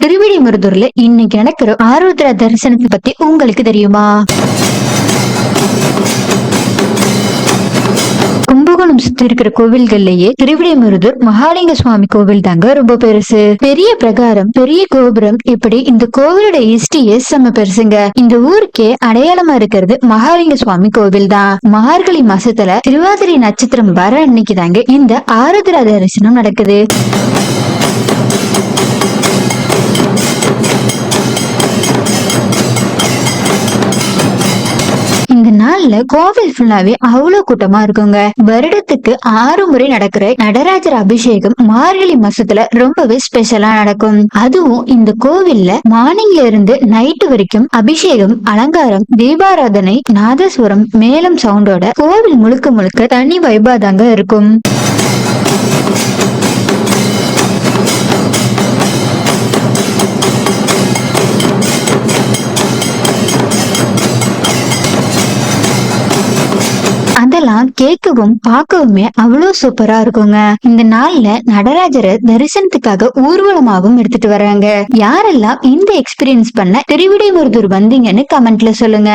திருவிடைமருதூர்ல இன்னைக்கு நடக்கிற ஆருத்ரா தரிசனத்தை பத்தி உங்களுக்கு தெரியுமா? கும்பகோணம் சுத்தி இருக்கிற கோவில்கள்லயே திருவிடைமருதூர் மகாலிங்க சுவாமி கோவில் தாங்க ரொம்ப பெருசு. பெரிய பிரகாரம் பெரிய கோபுரம். இப்படி இந்த கோவிலோட ஹிஸ்டரியே செம்ம பெருசுங்க. இந்த ஊருக்கே அடையாளமா இருக்கிறது மகாலிங்க சுவாமி கோவில் தான். மார்கழி மாசத்துல திருவாதிரை நட்சத்திரம் வர அன்னைக்கு தாங்க இந்த ஆருத்ரா தரிசனம் நடக்குது. நாள்ல கோவில் ஃபுல்லாவே அவ்வளவு கூட்டமா இருக்குங்க. வருடத்துக்கு ஆறு முறை நடக்கிற நடராஜர் அபிஷேகம் மார்கழி மாசத்துல ரொம்பவே ஸ்பெஷலா நடக்கும். அதுவும் இந்த கோவில்ல மார்னிங்ல இருந்து நைட்டு வரைக்கும் அபிஷேகம் அலங்காரம் தீபாராதனை நாதஸ்வரம் மேலம் சவுண்டோட கோவில் முழுக்க முழுக்க தனி வைபா தாங்க இருக்கும். அதெல்லாம் கேட்கவும் பார்க்கவுமே அவ்வளவு சூப்பரா இருக்குங்க. இந்த நாள்ல நடராஜரை தரிசனத்துக்காக ஊர்வலமாகவும் எடுத்துட்டு வராங்க யாரெல்லாம் இந்த எக்ஸ்பீரியன்ஸ் பண்ண திருவிடைமருதூர் வந்தீங்கன்னு கமெண்ட்ல சொல்லுங்க.